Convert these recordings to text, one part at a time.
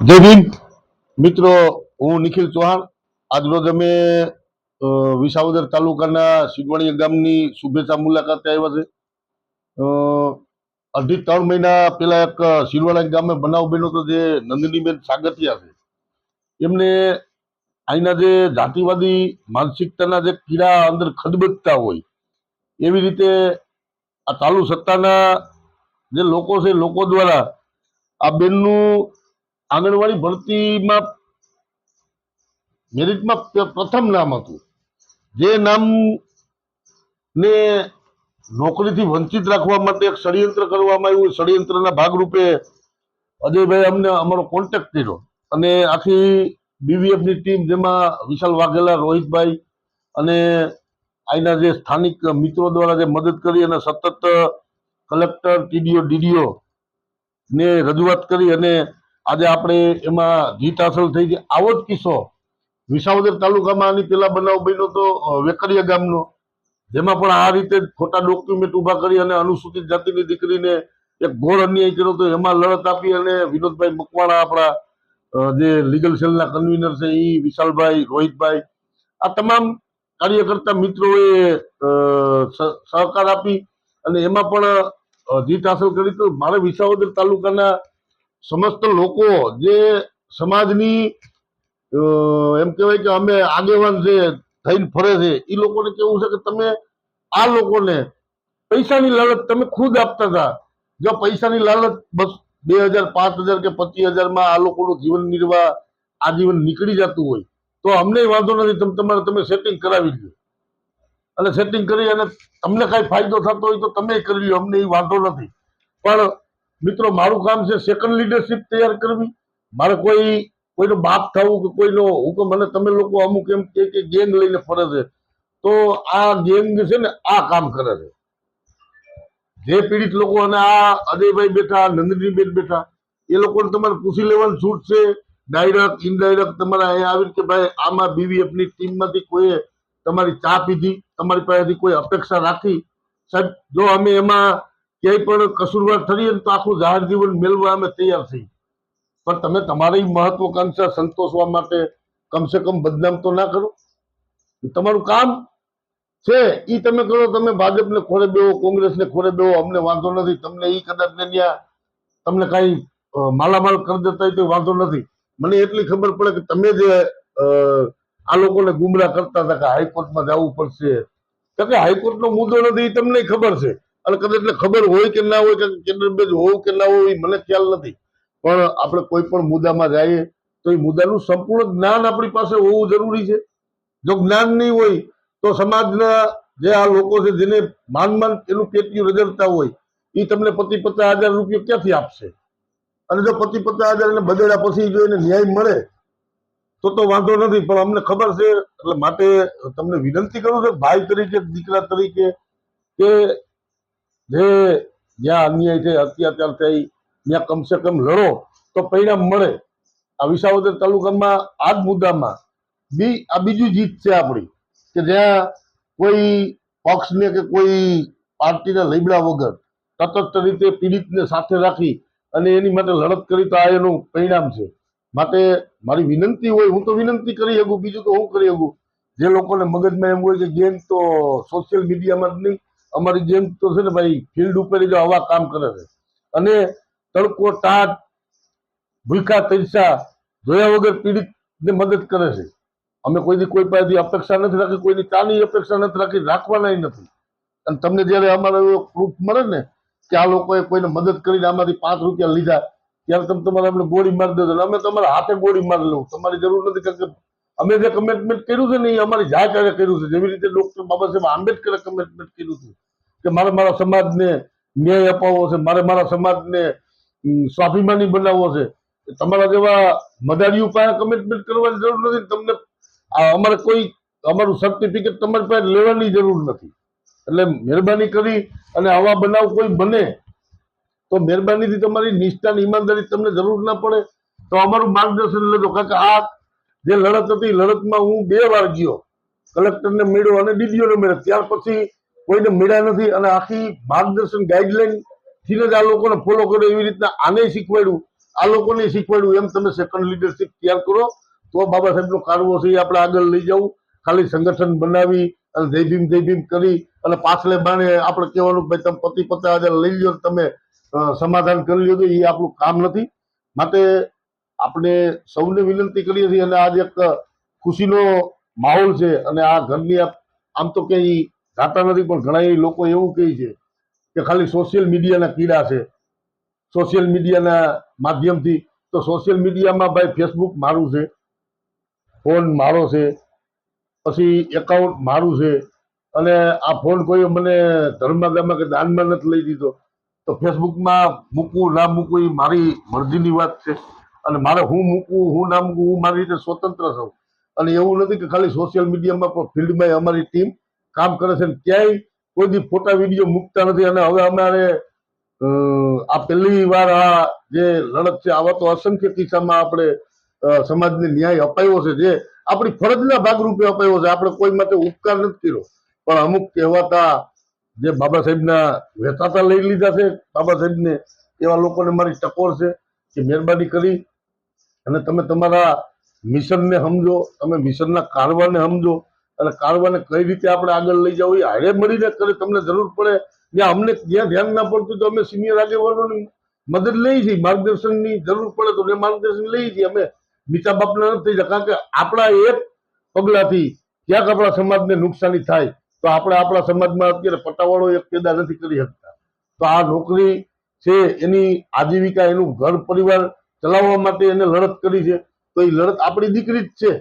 જય ભીમ. મિત્રો, હું નિખિલ ચૌહાણ. આજરોજ અમે વિસાવદર તાલુકાના સિગવણીયા ગામની શુભેચ્છા મુલાકાતે આવ્યા છે અઢી ત્રણ મહિના પહેલા એક સિરવાણા ગામે બનાવ બન્યો હતો જે નંદનીબેન સાગતિયા છે. એમને અહીંના જે જાતિવાદી માનસિકતાના જે કીડા અંદર ખદબદતા હોય, એવી રીતે આ ચાલુ સત્તાના જે લોકો છે, લોકો દ્વારા આ બેનનું આંગણવાડી ભરતીમાં મેરિટમાં પ્રથમ નામ હતું. જે નામ ને નોકરીથી વંચિત રાખવા માટે એક ષડયંત્ર કરવામાં આવ્યું. ષડયંત્રના ભાગરૂપે અજયભાઈ અમને અમારો કોન્ટેક્ટ કર્યો. અને આખી બીવીએફની ટીમ જેમાં વિશાલ વાઘેલા, રોહિતભાઈ અને આઈના જે સ્થાનિક મિત્રો દ્વારા જે મદદ કરી અને સતત કલેક્ટર, ટીડીઓ, ડીડીઓ ને રજૂઆત કરી અને આજે આપણે એમાં જીત હાંસલ થઈ છે આવો જ કિસ્સો. વિસાવદર તાલુકામાં આની પેલા બનાવ બન્યો તો વેકરિયા ગામનો, જેમાં પણ આ રીતે ખોટા ડોક્યુમેન્ટ ઊભા કરી અને અનુસૂચિત જાતિની દીકરીને એક ઘોર અન્યાય કર્યો તો એમાં લડત આપી અને વિનોદભાઈ મકવાણા આપણા જે લીગલ સેલના કન્વીનર છે એ વિશાલભાઈ, રોહિતભાઈ, આ તમામ કાર્યકર્તા મિત્રોએ સહકાર આપી અને એમાં પણ જીત હાંસલ કરી તો મારે વિસાવદર તાલુકાના સમસ્ત લોકો જે સમાજની એમ કહેવાય કે અમે આગેવાન છે થઈને ફરે છે એ લોકોને કેવું છે કે તમે આ લોકોને પૈસાની લાલચ તમે ખુદ આપતા હતા. જો પૈસાની લાલચ બસ બે હજાર, પાંચ હજાર કે પચીસ હજારમાં આ લોકોનું જીવન નિર્વાહ આજીવન નીકળી જતું હોય, તો અમને વાંધો નથી, તમે તમારે તમે સેટિંગ કરાવી લો અને સેટિંગ કરી અને તમને કાંઈ ફાયદો થતો હોય તો તમે કરી લ્યો, અમને એ વાંધો નથી. પણ મિત્રો, મારું કામ છે સેકન્ડ લીડરશિપ તૈયાર કરવી. મારે કોઈ, કોઈનો બાપ થવું કે કોઈનો હુકમ મને તમે લોકો અમુક એમ કે કે ગેંગ લઈને ફરે છે. તો આ ગેંગ છે ને, આ કામ કરે છે. જે પીડિત લોકો અને આ અજયભાઈ બેઠા, નંદનીબેન બેઠા, એ લોકોને તમારે પૂછી લેવાનું છૂટ છે. ડાયરેક્ટ ઇનડાયરેક્ટ તમારે અહીંયા આવીને કે ભાઈ, આમાં બીવીએફની ટીમમાંથી કોઈએ તમારી ચા પીધી, તમારી પાસેથી કોઈ અપેક્ષા રાખી? સાહેબ, જો અમે એમાં ક્યાંય પણ કસૂરવાર ઠરીએ તો આખું જાહેર જીવન મેળવવા અમે તૈયાર થઈ પણ તમે તમારી મહત્વકાંક્ષા સંતોષવા માટે કમસે કમ બદનામ તો ના કરો. તમારું કામ છે એ તમે કરો, તમે ભાજપને ખોરે બેવો કોંગ્રેસને ખોરે બેવો અમને વાંધો નથી. તમને એ કદાચ ને ત્યાં તમને કાંઈ માલામાલ કરી દેતા હોય તો વાંધો નથી. મને એટલી ખબર પડે કે તમે જે આ લોકોને ગુમરાહ કરતા હતા કે હાઈકોર્ટમાં જવું પડશે. કે હાઈકોર્ટનો મુદ્દો નથી, ઈ તમને ખબર છે. અને કદાચ ખબર હોય કે ના હોય કે કેન્દ્રબેજ હોવું કે ના હોય મને ખ્યાલ નથી. પણ આપણે કોઈ પણ મુદ્દામાં જઈએ તો એ મુદ્દાનું સંપૂર્ણ જ્ઞાન આપણી પાસે હોવું જરૂરી છે. જો જ્ઞાન નહીં હોય તો સમાજના જે આ લોકો છે જેને માન માન એનું પેટીયું રજડતા હોય એ તમને પતિ પચાસ હજાર રૂપિયા ક્યાંથી આપશે? અને જો પતિ પચાસ હજાર એને બદલ્યા પછી જો એને ન્યાય મળે, તો તો વાંધો નથી. પણ અમને ખબર છે, એટલે માટે તમને વિનંતી કરું છું, ભાઈ તરીકે, દીકરા તરીકે, કે જે જ્યાં અન્યાય છે, અત્યાચાર થઈ ત્યાં કમસે કમ લડો તો પરિણામ મળે. આ વિસાવદર તાલુકામાં આ જ મુદ્દામાં બી, આ બીજી જીત છે આપણી, કે જ્યાં કોઈ પક્ષને કે કોઈ પાર્ટીના લઈબડા વગર તટસ્થ રીતે પીડિતને સાથે રાખી અને એની માટે લડત કરી તો આ એનું પરિણામ છે. માટે મારી વિનંતી હોય, હું તો વિનંતી કરી શકું, બીજું તો હું કરી શકું. જે લોકોને મગજમાં એમ હોય કે ગેમ તો સોશિયલ મીડિયામાં જ નહીં અમારી જેમ તો છે ને ભાઈ ફિલ્ડ ઉપર જ આવા કામ કરે છે. અને તડકો તાટ ભૂલકા તૈસા જોયા વગર પીડિતને મદદ કરે છે. અમે કોઈની કોઈ પાસેથી અપેક્ષા નથી રાખી, કોઈની ચાની અપેક્ષા નથી રાખી, રાખવાના નથી. અને તમને જ્યારે અમારો એવો પ્રૂફ મળે ને કે આ લોકોએ કોઈને મદદ કરીને આમાંથી પાંચ રૂપિયા લીધા, ત્યારે તમે તમારે અમને ગોળી મારી દેજો. અમે તમારા હાથે ગોળી મારી લઉં. તમારી જરૂર નથી કારણ કે અમે જે કમિટમેન્ટ કર્યું છે ને એ અમારી જાહેર કર્યું છે. જેવી રીતે ડોક્ટર બાબા સાહેબ આંબેડકરે કમિટમેન્ટ કર્યું હતું કે મારે મારા સમાજને ન્યાય અપાવવો છે, મારે મારા સમાજને સ્વાભિમાની બનાવવો છે. તમારા જેવા મદારીઓ પાસે કમિટમેન્ટ કરવાની જરૂર નથી તમને અમારે કોઈ, અમારું સર્ટિફિકેટ તમારી પાસે લેવાની જરૂર નથી. એટલે મહેરબાની કરી અને આવા બનાવ કોઈ બને તો મહેરબાનીથી તમારી નિષ્ઠા અને ઈમાનદારી તમને જરૂર ના પડે તો અમારું માર્ગદર્શન લેજો. કારણ કે આ જે લડત હતી, લડતમાં હું બે વાર ગયો. કલેક્ટરને મેળ્યો અને ડીડીઓને મેળ્યો ત્યાર પછી કોઈને મળ્યા નથી અને આખી માર્ગદર્શન ગાઈડલાઈનથી જ આ લોકોને ફોલો કર્યો, એવી રીતના આને શીખવાડ્યું, આ લોકોને શીખવાડ્યું, એમ તમે સેકન્ડ લીડરશીપ તૈયાર કરો. તો બાબા સાહેબનો કારવો છે, એ આપણે આગળ લઈ જવું ખાલી સંગઠન બનાવી અને જય ભીમ કરી અને પાછલે બાણે આપણે કહેવાનું ભાઈ તમે પતિ પચાસ હજાર લઈ લ્યો તમે સમાધાન કરી તો એ આપણું કામ નથી. માટે આપણે સૌને વિનંતી કરીએ છીએ અને આજે એક ખુશીનો માહોલ છે અને આ ઘરની આમ તો ક્યાંય જાતા નથી, પણ ઘણા લોકો એવું કહે છે કે ખાલી સોશિયલ મીડિયાના કીડા છે. સોશિયલ મીડિયાના માધ્યમથી તો સોશિયલ મીડિયામાં ભાઈ ફેસબુક મારું છે ફોન મારો છે, પછી એકાઉન્ટ મારું છે, અને આ ફોન કોઈ મને ધર્માગામાં કે દાનમાં નથી લઈ દીધો, તો ફેસબુકમાં મૂકવું ના મૂકવું એ મારી મરજીની વાત છે. અને મારે હું મૂકવું, હું ના મૂકવું, હું મારી રીતે સ્વતંત્ર છું. અને એવું નથી કે ખાલી સોશિયલ મીડિયામાં પણ ફિલ્ડમાં અમારી ટીમ કામ કરે છે ક્યાંય કોઈ દી ફોટા, વીડિયો મૂકતા નથી. અને હવે અમારે આ પહેલી વાર આ જે લડત છે, આવા તો અસંખ્ય કિસ્સામાં આપણે સમાજને ન્યાય અપાયો છે. જે આપણી ફરજના ભાગરૂપે અપાયો છે. આપણે કોઈ માટે ઉપકાર નથી કર્યો. પણ અમુક કહેવાતા જે બાબા સાહેબના વેચાતા લઈ લીધા છે. બાબા સાહેબને એવા લોકોને મારી ટકોર છે કે મહેરબાની કરી. અને તમે તમારા મિશનને સમજો. તમે મિશનના કારવારને સમજો. અને કારવાને કઈ રીતે આપણે આગળ લઈ જવું એ હારે મળીને કરે, તમને જરૂર પડે. જ્યાં અમને જ્યાં ધ્યાન ના પડતું તો અમે સિનિયર આગેવાનોની મદદ લઈ છીએ, માર્ગદર્શનની જરૂર પડે તો એ માર્ગદર્શન લઈ છીએ. અમે નીચા બાપના નથી થઈ. કારણ કે આપણા એક પગલાથી ક્યાંક આપણા સમાજને નુકસાની થાય, તો આપણે આપણા સમાજમાં અત્યારે પટાવાળો એક પેદા નથી કરી શકતા. તો આ નોકરી છે એની આજીવિકા, એનું ઘર પરિવાર ચલાવવા માટે એને લડત કરી છે. તો એ લડત આપણી દીકરી જ છે.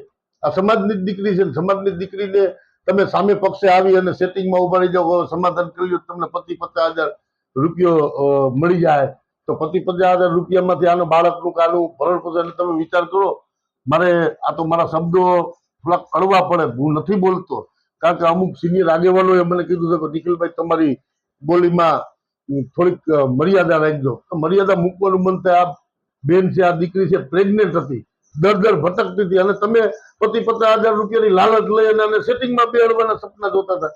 આ સમાજની જ દીકરી છે સમાજની દીકરીને તમે સામે પક્ષે આવી અને સેટિંગમાં ઊભા રહી જાઓ સમાધાન કરી લો તમને પતિ પચાસ હજાર રૂપિયો મળી જાય. તો પતિ પચાસ હજાર રૂપિયામાંથી આનું બાળકનું કાનું ભરણ પોષણ તમે વિચાર કરો, મારે આ તો મારા શબ્દો થોડાક કડવા પડે, હું નથી બોલતો. કારણ કે અમુક સિનિયર આગેવાનોએ મને કીધું છે કે નિખિલભાઈ, તમારી બોલીમાં થોડીક મર્યાદા રાખજો. મર્યાદા મૂકવાનું મન થાય, આ બેન છે, આ દીકરી છે પ્રેગ્નેન્ટ હતી. દર દર ભટકતી હતી. અને તમે પતિ પચાસ હજાર રૂપિયાની લાલચ લઈ અને આને સેટિંગમાં બેડવાના સપના જોતા હતા.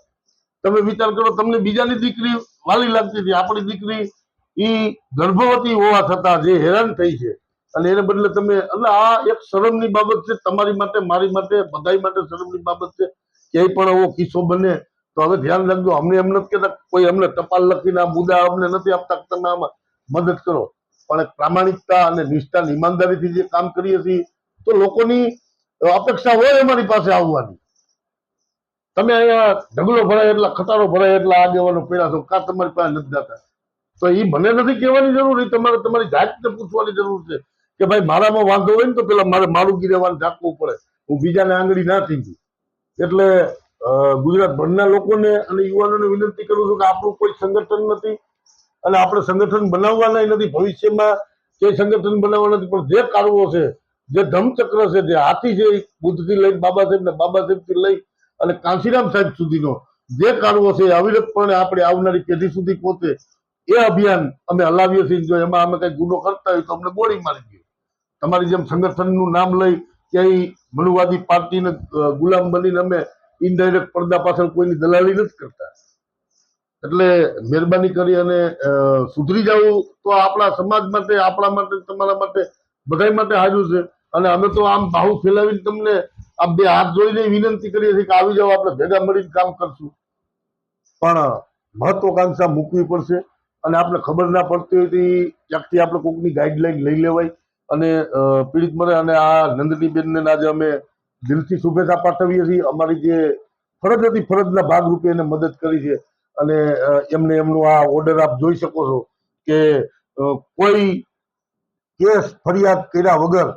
તમે વિચાર કરો, તમને બીજાની દીકરી વાલી લાગતી હતી. આપણી દીકરી ઈ ગર્ભવતી હોવા છતાં જે હેરાન થઈ છે. અને એને બદલે તમે, એટલે આ એક શરમની બાબત છે. તમારી માટે, મારી માટે, બધાય માટે શરમની બાબત છે. ક્યાંય પણ એવો કિસ્સો બને, તો હવે ધ્યાન રાખજો. અમને એમ નથી કહેતા કોઈ અમને ટપાલ લખીને આ મુદ્દા અમને નથી આપતા તમે આમાં મદદ કરો. પણ પ્રામાણિકતા અને નિષ્ઠા, ઈમાનદારીથી જે કામ કરીએ છીએ, તો લોકોની અપેક્ષા હોય અમારી પાસે આવવાની. તમે અહીંયા ઢગલો ભરાય એટલા, ખટારો ભરાય એટલા આગેવાનો પડ્યા છો, કાં તમારી પાસે નથી જતા? તો એ મને નથી કહેવાની જરૂર એ તમારે, તમારી જાતને પૂછવાની જરૂર છે કે ભાઈ મારામાં વાંધો હોય ને તો પેલા મારે મારું ગિરેવાન ઢાંકવું પડે. હું બીજાને આંગળી ના થઈ એટલે ગુજરાત ભરના લોકોને અને યુવાનોને વિનંતી કરું છું કે આપણું કોઈ સંગઠન નથી અને આપણે સંગઠન બનાવવાના નથી, ભવિષ્યમાં તે સંગઠન બનાવવા નથી, પણ જે કારવો છે, જે ધમચક્ર છે, જે હાથી છે બુદ્ધ બુદ્ધથી લઈ બાબા સાહેબ ને બાબા સાહેબથી લઈ અને કાંશીરામ સાહેબ સુધીનો જે કારવો છે અવિરતપણે આપણે આવનારી પેઢી સુધી પહોંચે, એ અભિયાન અમે હલાવીએ છીએ. જો એમાં અમે કઈ ગુનો કરતા હોય તો અમને ગોળી મારી દે. તમારી જેમ સંગઠનનું નામ લઈ ક્યાંય મનુવાદી પાર્ટીને ગુલામ બનીને અમે ઇનડાયરેક્ટ પડદા પાછળ કોઈની દલાલી નથી કરતા. એટલે મહેરબાની કરી અને સુધરી જવું તો આપણા સમાજ માટે, આપણા માટે, તમારા માટે બધા માટે હાજર છે. અને અમે તો આમ બાહુ ફેલાવીને તમને આમ બે હાથ જોઈને વિનંતી કરીએ છીએ કે આવી જાઓ, આપણે ભેગા મળીને કામ કરશું. પણ મહત્વકાંક્ષા મૂકવી પડશે અને આપણે ખબર ના પડતી હોય તો ક્યાંકથી આપણે કોકની ગાઈડલાઈન લઈ લેવાય. અને પીડિત મને અને આ નંદનીબેનને આજે અમે દિલથી શુભેચ્છા પાઠવીએ છીએ. અમારી જે ફરજ હતી, ફરજના ભાગરૂપે એને મદદ કરી છે. અને એમને એમનું આ ઓર્ડર આપ જોઈ શકો છો કે કોઈ કેસ ફરિયાદ કર્યા વગર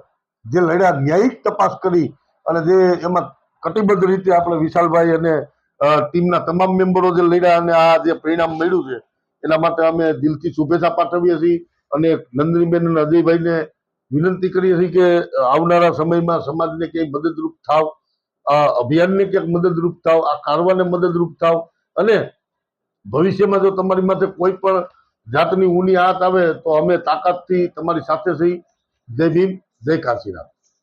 જે લડ્યા ન્યાયિક તપાસ કરી અને જે એમાં કટિબદ્ધ રીતે આપણે વિશાલભાઈ અને ટીમના તમામ મેમ્બરો જે લડ્યા અને આ જે પરિણામ મળ્યું છે, એના માટે અમે દિલથી શુભેચ્છા પાઠવીએ છીએ અને નંદનીબેન અને અજયભાઈને વિનંતી કરીએ છીએ કે આવનારા સમયમાં સમાજને ક્યાંય મદદરૂપ થાવ, આ અભિયાનને ક્યાંક મદદરૂપ થાવ, આ કારવાને મદદરૂપ થાવ અને ભવિષ્યમાં જો તમારી માટે કોઈ પણ જાતની ઊની હાથ આવે તો અમે તાકાતથી તમારી સાથે છીએ. જય ભીમ, જય કાશીરામ